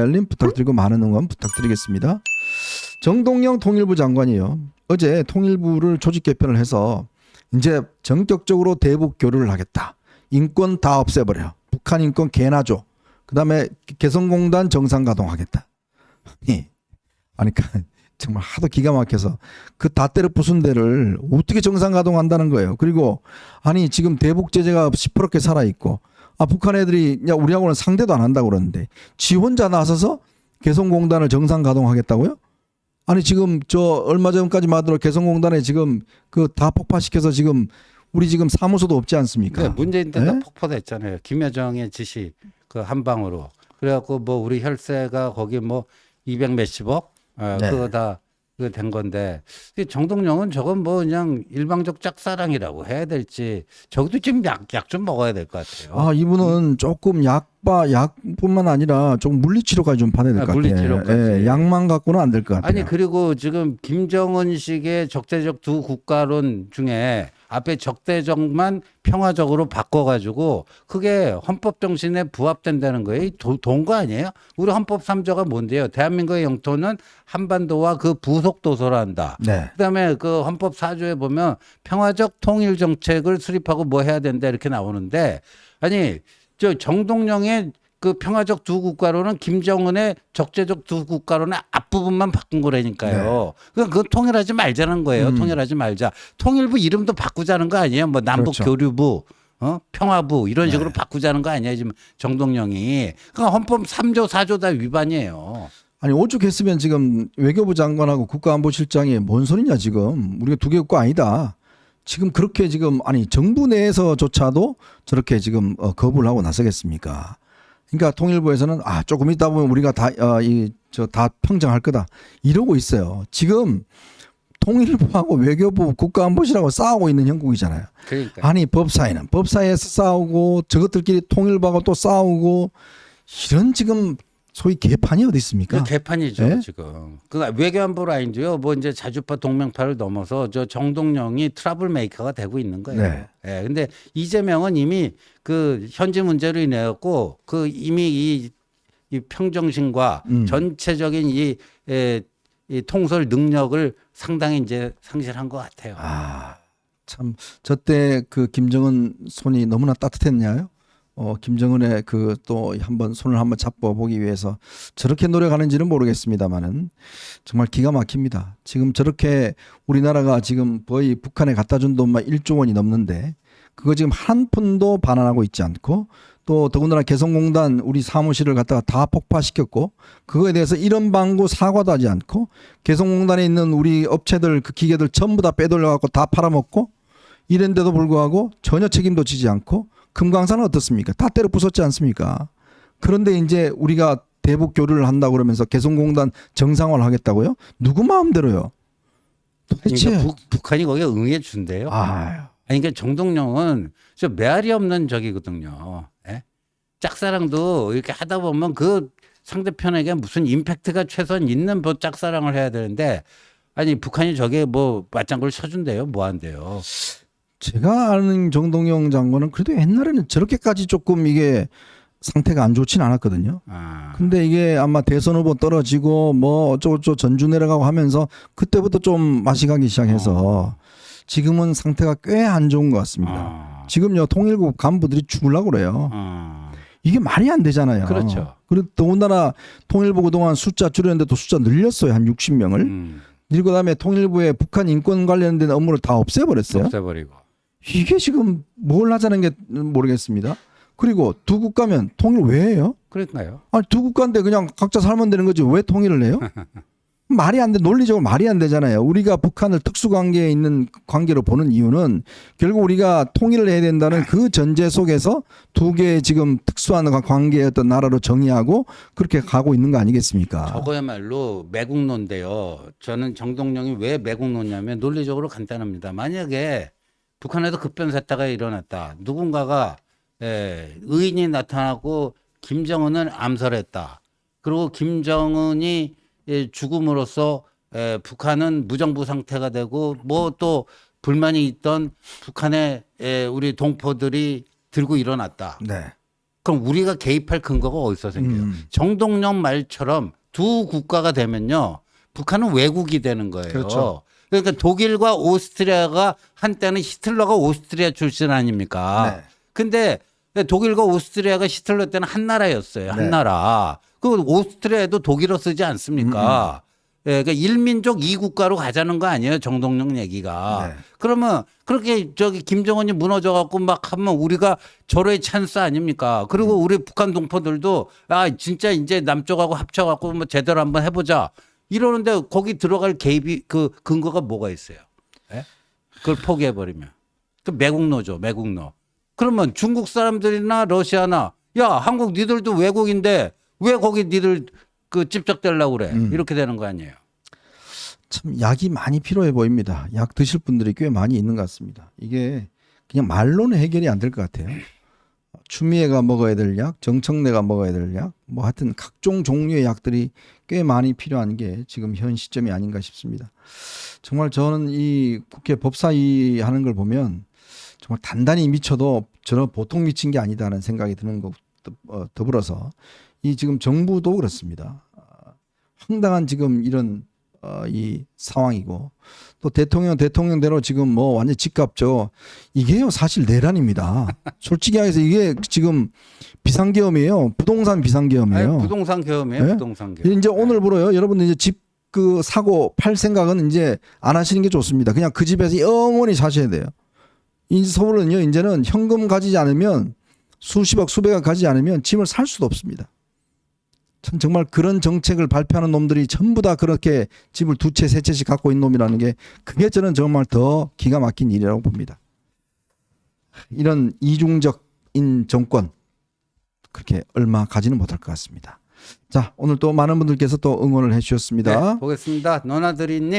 알림 부탁드리고 많은 응원 부탁드리겠습니다. 정동영 통일부 장관이요. 어제 통일부를 조직 개편을 해서 이제 전격적으로 대북 교류를 하겠다. 인권 다 없애버려. 북한 인권 개나 줘. 그다음에 개성공단 정상 가동하겠다. 아니, 그 정말 하도 기가 막혀서 그 다 때려 부순 데를 어떻게 정상 가동한다는 거예요. 그리고 아니 지금 대북 제재가 시퍼렇게 살아 있고 아 북한 애들이 야 우리하고는 상대도 안 한다고 그러는데 지 혼자 나서서 개성공단을 정상 가동하겠다고요? 아니 지금 저 얼마 전까지만 하더라도 개성공단에 지금 그 다 폭파시켜서 지금 우리 지금 사무소도 없지 않습니까? 네, 문재인 때가 네? 폭파됐잖아요. 김여정의 지시 그 한 방으로. 그래갖고 뭐 우리 혈세가 거기 뭐 200 몇십억 어, 네. 그거 다 된 건데 이 정동영은 저건 뭐 그냥 일방적 짝사랑이라고 해야 될지 저기도 지금 약약 좀 먹어야 될 것 같아요. 아 이분은 조금 약바 약뿐만 아니라 조금 물리치료까지 좀 받아야 될 아, 것 같아요. 물리치료까지. 예, 약만 갖고는 안 될 것 같아요. 아니 그리고 지금 김정은식의 적대적 두 국가론 중에 앞에 적대적만 평화적으로 바꿔가지고 그게 헌법 정신에 부합된다는 거예요. 돈거 아니에요? 우리 헌법 3조가 뭔데요? 대한민국의 영토는 한반도와 그 부속 도서로 한다. 네. 그다음에 그 헌법 4조에 보면 평화적 통일 정책을 수립하고 뭐 해야 된다 이렇게 나오는데 아니 저 정동영의 그 평화적 두 국가로는 김정은의 적재적 두 국가로는 앞부분만 바꾼 거라니까요. 그러니까 그건 통일하지 말자는 거예요. 음. 통일하지 말자. 통일부 이름도 바꾸자는 거 아니에요. 뭐 남북 그렇죠. 교류부, 어? 평화부 이런 네. 식으로 바꾸자는 거 아니에요. 지금 정동영이. 그러니까 헌법 3조, 4조 다 위반이에요. 아니 오죽했으면 지금 외교부 장관하고 국가안보실장이 뭔 소리냐 지금 우리가 두 개 국가 아니다. 지금 그렇게 지금 아니 정부 내에서조차도 저렇게 지금 어, 거부를 하고 나서겠습니까? 그러니까 통일부에서는 아 조금 있다 보면 우리가 다이저다 평정할 거다 이러고 있어요. 지금 통일부하고 외교부 국가안보실하고 싸우고 있는 형국이잖아요. 그러니까. 아니 법사위는 법사위에서 싸우고 저것들끼리 통일부하고 또 싸우고 이런 지금 소위 개판이 어디 있습니까? 그 개판이죠 네? 지금. 그 외교안보 라인도요. 뭐 이제 자주파 동맹파를 넘어서 저 정동영이 트러블 메이커가 되고 있는 거예요. 네. 예. 근데 이재명은 이미 그 현지 문제로 인해 갖고 그 이미 이, 이 평정심과 음. 전체적인 이, 에, 이 통솔 능력을 상당히 이제 상실한 것 같아요. 아, 참, 저때 그 김정은 손이 너무나 따뜻했냐요? 어, 김정은의 그 또 한번 손을 한번 잡고 보기 위해서 저렇게 노력하는지는 모르겠습니다만은 정말 기가 막힙니다. 지금 저렇게 우리나라가 지금 거의 북한에 갖다 준 돈만 1조 원이 넘는데 그거 지금 한 푼도 반환하고 있지 않고 또 더군다나 개성공단 우리 사무실을 갖다가 다 폭파시켰고 그거에 대해서 이런 방구 사과도 하지 않고 개성공단에 있는 우리 업체들 그 기계들 전부 다 빼돌려 갖고 다 팔아먹고 이랬는데도 불구하고 전혀 책임도 지지 않고 금강산은 어떻습니까? 다 때려 부쉈지 않습니까? 그런데 이제 우리가 대북 교류를 한다고 그러면서 개성공단 정상화를 하겠다고요? 누구 마음대로요? 도대체 그러니까 북, 북한이 거기에 응해 준대요. 아니 그러니까 정동영은 저 메아리 없는 적이거든요. 예? 짝사랑도 이렇게 하다 보면 그 상대편에게 무슨 임팩트가 최소한 있는 뭐 짝사랑을 해야 되는데 아니 북한이 저게 뭐 맞장구를 쳐준대요. 뭐 한대요. 제가 아는 정동영 장관은 그래도 옛날에는 저렇게까지 조금 이게 상태가 안 좋진 않았거든요. 아, 근데 이게 아마 대선 후보 떨어지고 뭐 어쩌고저쩌고 전주 내려가고 하면서 그때부터 좀 맛이 가기 시작해서 지금은 상태가 꽤 안 좋은 것 같습니다. 아, 지금요 통일국 간부들이 죽으려고 그래요. 아. 이게 말이 안 되잖아요. 그렇죠. 그리고 더군다나 통일부 그동안 숫자 줄였는데 또 숫자 늘렸어요. 한 60명을. 음, 그리고 그다음에 통일부의 북한 인권 관련된 업무를 다 없애버렸어요. 없애버리고. 이게 지금 뭘 하자는 게 모르겠습니다. 그리고 두 국가면 통일 왜 해요? 그러니까요. 아니 두 국가인데 그냥 각자 살면 되는 거지 왜 통일을 해요? 말이 안 돼. 논리적으로 말이 안 되잖아요. 우리가 북한을 특수관계에 있는 관계로 보는 이유는 결국 우리가 통일을 해야 된다는 그 전제 속에서 두 개의 지금 특수한 관계의 어떤 나라로 정의하고 그렇게 가고 있는 거 아니겠습니까? 저거야말로 매국노인데요. 저는 정동영이 왜 매국노냐면 논리적으로 간단합니다. 만약에 북한에도 급변사태가 일어났다. 누군가가 예, 의인이 나타나고 김정은을 암살했다. 그리고 김정은이 예, 죽음으로써 예, 북한은 무정부 상태가 되고 뭐 또 불만이 있던 북한의 예, 우리 동포들이 들고 일어났다. 네. 그럼 우리가 개입할 근거가 어디서 생겨요? 음. 정동영 말처럼 두 국가가 되면요. 북한은 외국이 되는 거예요. 그렇죠. 그러니까 독일과 오스트리아가 한때는 히틀러가 오스트리아 출신 아닙니까? 네. 근데 독일과 오스트리아가 히틀러 때는 한 나라였어요. 한 네. 나라. 그 오스트리아도 독일어 쓰지 않습니까? 음, 예, 그러니까 일민족 이국가로 가자는 거 아니에요. 정동영 얘기가. 네. 그러면 그렇게 저기 김정은이 무너져 갖고 막 하면 우리가 절호의 찬스 아닙니까? 그리고 음. 우리 북한 동포들도 아 진짜 이제 남쪽하고 합쳐 갖고 뭐 제대로 한번 해 보자. 이러는데 거기 들어갈 개입이 그 근거가 뭐가 있어요? 예? 그걸 포기해 버리면. 그 매국노죠, 매국노. 그러면 중국 사람들이나 러시아나 야, 한국 니들도 외국인데 왜 거기 니들 그 집적되려고 그래? 음. 이렇게 되는 거 아니에요. 참 약이 많이 필요해 보입니다. 약 드실 분들이 꽤 많이 있는 것 같습니다. 이게 그냥 말로는 해결이 안 될 것 같아요. 추미애가 먹어야 될 약, 정청래가 먹어야 될 약, 뭐 하여튼 각종 종류의 약들이 꽤 많이 필요한 게 지금 현 시점이 아닌가 싶습니다. 정말 저는 이 국회 법사위 하는 걸 보면 정말 단단히 미쳐도 저는 보통 미친 게 아니다는 생각이 드는 것 어, 더불어서 이 지금 정부도 그렇습니다. 아, 황당한 지금 이런 어, 이 상황이고 또 대통령 대통령대로 지금 뭐 완전 집값죠. 이게요 사실 내란입니다. 솔직히 해서 이게 지금 비상계엄이에요. 부동산 비상계엄이에요. 아니, 부동산 계엄이에요. 네? 부동산 계엄. 이제 오늘부로요. 여러분들 이제 집 그 사고 팔 생각은 이제 안 하시는 게 좋습니다. 그냥 그 집에서 영원히 사셔야 돼요. 이 서울은요 이제는 현금 가지지 않으면 수십억 수백억 가지지 않으면 집을 살 수도 없습니다. 참 정말 그런 정책을 발표하는 놈들이 전부 다 그렇게 집을 두 채 세 채씩 갖고 있는 놈이라는 게 그게 저는 정말 더 기가 막힌 일이라고 봅니다. 이런 이중적인 정권 그렇게 얼마 가지는 못할 것 같습니다. 자 오늘 또 많은 분들께서 또 응원을 해 주셨습니다. 네, 보겠습니다. 너나들이님.